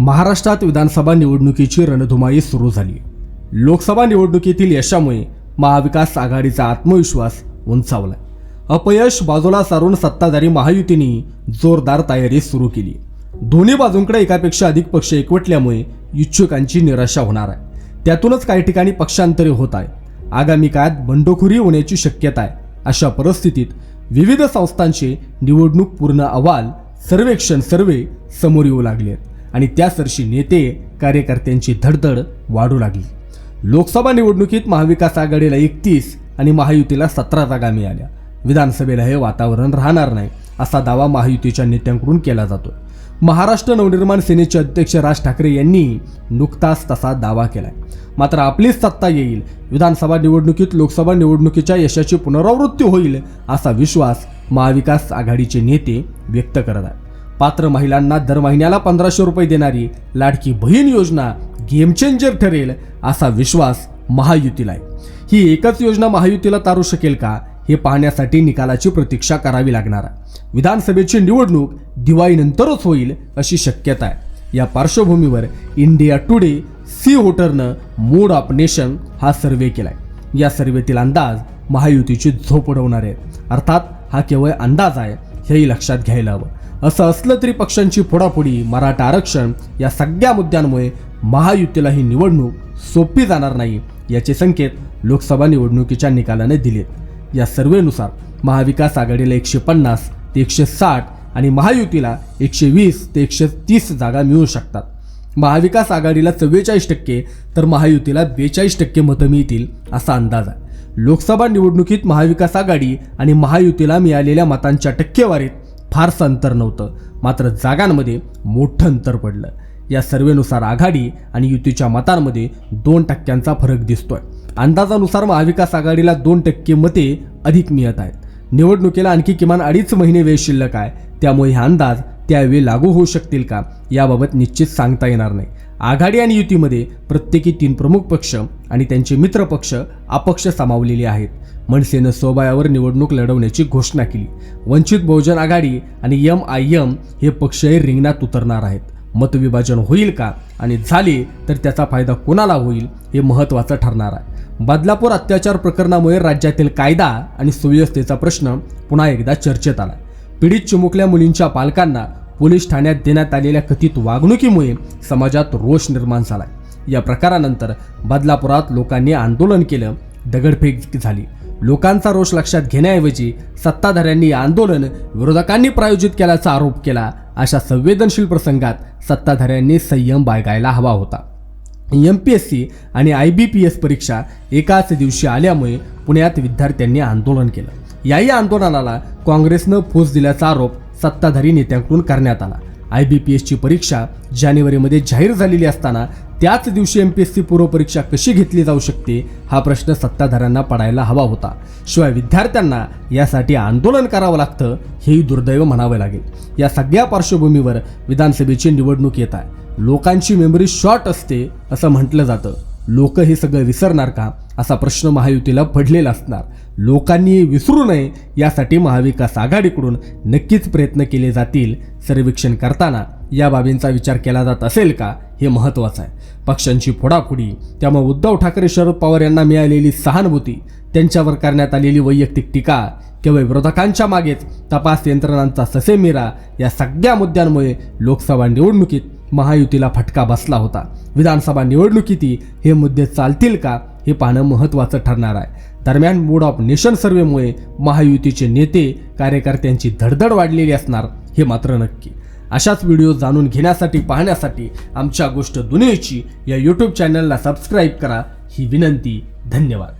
महाराष्ट्रात विधानसभा निवडणुकीची रणधुमाई सुरू झाली. लोकसभा निवडणुकीतील यशामुळे महाविकास आघाडीचा आत्मविश्वास उंचावला. अपयश बाजूला सारून सत्ताधारी महायुतीने जोरदार तयारी सुरू केली. दोन्ही बाजूंकडे एकापेक्षा अधिक पक्ष एकवटल्यामुळे इच्छुकांची निराशा होणार आहे. त्यातूनच काही ठिकाणी पक्षांतरे होत आहे. आगामी काळात बंडखोरी होण्याची शक्यता आहे अशा परिस्थितीत विविध संस्थांचे निवडणूक पूर्ण अहवाल सर्वेक्षण सर्वे समोर येऊ लागले आहेत. आणि त्यासरशी नेते कार्यकर्त्यांची धडधड वाढू लागली. लोकसभा निवडणुकीत महाविकास आघाडीला एकतीस आणि महायुतीला सतरा जागा मिळाल्या. विधानसभेला हे वातावरण राहणार नाही असा दावा महायुतीच्या नेत्यांकडून केला जातो महाराष्ट्र नवनिर्माण सेनेचे अध्यक्ष राज ठाकरे यांनी नुकताच तसा दावा केलाय. मात्र आपलीच सत्ता येईल विधानसभा निवडणुकीत लोकसभा निवडणुकीच्या यशाची पुनरावृत्ती होईल असा विश्वास महाविकास आघाडीचे नेते व्यक्त करत आहेत. पात्र महिलांना दर महिन्याला पंधराशे रुपये देणारी लाडकी बहीण योजना गेम चेंजर ठरेल असा विश्वास महायुतीला आहे. ही एकच योजना महायुतीला तारू शकेल का हे पाहण्यासाठी निकालाची प्रतीक्षा करावी लागणार आहे. विधानसभेची निवडणूक दिवाळीनंतरच होईल अशी शक्यता आहे. या पार्श्वभूमीवर इंडिया टुडे सी वोटरनं मूड ऑफ नेशन हा सर्वे केलाय. या सर्वेतील अंदाज महायुतीची झोप उडवणार आहेत. अर्थात हा केवळ अंदाज आहे हेही लक्षात घ्यायला हवं. असं असलं तरी पक्षांची फोडाफोडी मराठा आरक्षण या सगळ्या मुद्द्यांमुळे महायुतीला ही निवडणूक सोपी जाणार नाही याचे संकेत लोकसभा निवडणुकीच्या निकालाने दिलेत. या सर्वेनुसार महाविकास आघाडीला एकशे पन्नास ते एकशे साठ आणि महायुतीला एकशे वीस ते एकशे तीस जागा मिळू शकतात. महाविकास आघाडीला चव्वेचाळीस टक्के तर महायुतीला बेचाळीस टक्के मतं मिळतील असा अंदाज आहे. लोकसभा निवडणुकीत महाविकास आघाडी आणि महायुतीला मिळालेल्या मतांच्या टक्केवारीत फारसं अंतर नव्हतं. मात्र जागांमध्ये मोठं अंतर पडलं. या सर्वेनुसार आघाडी आणि युतीच्या मतांमध्ये दोन टक्क्यांचा फरक दिसतोय. अंदाजानुसार महाविकास आघाडीला दोन टक्के मते अधिक मिळत आहेत. निवडणुकीला आणखी किमान अडीच महिने वेळ शिल्लक आहे. त्यामुळे हे अंदाज त्यावेळी लागू होऊ शकतील का याबाबत निश्चित सांगता येणार नाही. आघाडी आणि युतीमध्ये प्रत्येकी तीन प्रमुख पक्ष आणि त्यांचे मित्र पक्ष अपक्ष सामावलेले आहेत. मनसेनं सोबायावर निवडणूक लढवण्याची घोषणा केली. वंचित बहुजन आघाडी आणि एम आय एम हे पक्षही रिंगणात उतरणार आहेत. मतविभाजन होईल का आणि झाले तर त्याचा फायदा कोणाला होईल हे महत्त्वाचं ठरणार आहे. बदलापूर अत्याचार प्रकरणामुळे राज्यातील कायदा आणि सुव्यवस्थेचा प्रश्न पुन्हा एकदा चर्चेत आला पीडित चिमुकल्या मुलींच्या पालकांना पोलीस ठाण्यात देण्यात आलेल्या कथित वागणुकीमुळे समाजात रोष निर्माण झाला या प्रकारानंतर बदलापुरात लोकांनी आंदोलन केलं दगडफेक झाली. लोकांचा रोष लक्षात घेण्याऐवजी सत्ताधाऱ्यांनी आंदोलन विरोधकांनी प्रायोजित केल्याचा आरोप केला अशा संवेदनशील प्रसंगात सत्ताधाऱ्यांनी संयम बाळगायला हवा होता. एम पी एस सी आणि आय बी पी एस परीक्षा एकाच दिवशी आल्यामुळे पुण्यात विद्यार्थ्यांनी आंदोलन केलं. याही आंदोलनाला काँग्रेसनं फूस दिल्याचा आरोप सत्ताधारी नेत्यांकडून करण्यात आला. आय बी पी एसची परीक्षा जानेवारीमध्ये जाहीर झालेली असताना त्याच दिवशी एम पी एस सी पूर्वपरीक्षा कशी घेतली जाऊ शकते हा प्रश्न सत्ताधाऱ्यांना पडायला हवा होता. शिवाय विद्यार्थ्यांना यासाठी आंदोलन करावं लागतं हेही दुर्दैव म्हणावं लागेल. या सगळ्या पार्श्वभूमीवर विधानसभेची निवडणूक येत आहे. लोकांची मेमरी शॉर्ट असते असं म्हटलं जातं. लोक हे सगळं विसरणार का असा प्रश्न महायुतीला पडलेला असणार. लोकांनी विसरू नये यासाठी महाविकास आघाडीकडून नक्कीच प्रयत्न केले जातील सर्वेक्षण करताना. या बाबींचा विचार केला जात असेल का हे महत्त्वाचं आहे. पक्षांची फोडाफोडी त्यामुळे उद्धव ठाकरे शरद पवार यांना मिळालेली सहानुभूती त्यांच्यावर करण्यात आलेली वैयक्तिक टीका केवळ विरोधकांच्या मागेच तपास यंत्रणांचा ससेमिरा या सगळ्या मुद्द्यांमुळे लोकसभा निवडणुकीत महायुतीला फटका बसला होता. विधानसभा निवडणुकीतही हे मुद्दे चालतील का हे पाहणं महत्त्वाचं ठरणार आहे. दरम्यान मूड ऑफ नेशन सर्वेमुळे महायुतीचे नेते कार्यकर्त्यांची धडधड वाढलेली असणार हे मात्र नक्की. अशाच व्हिडिओ जाणून घेण्यासाठी पाहण्यासाठी आमच्या गोष्ट दुनियेची या यूट्यूब चॅनलला सबस्क्राईब करा. ही विनंती धन्यवाद.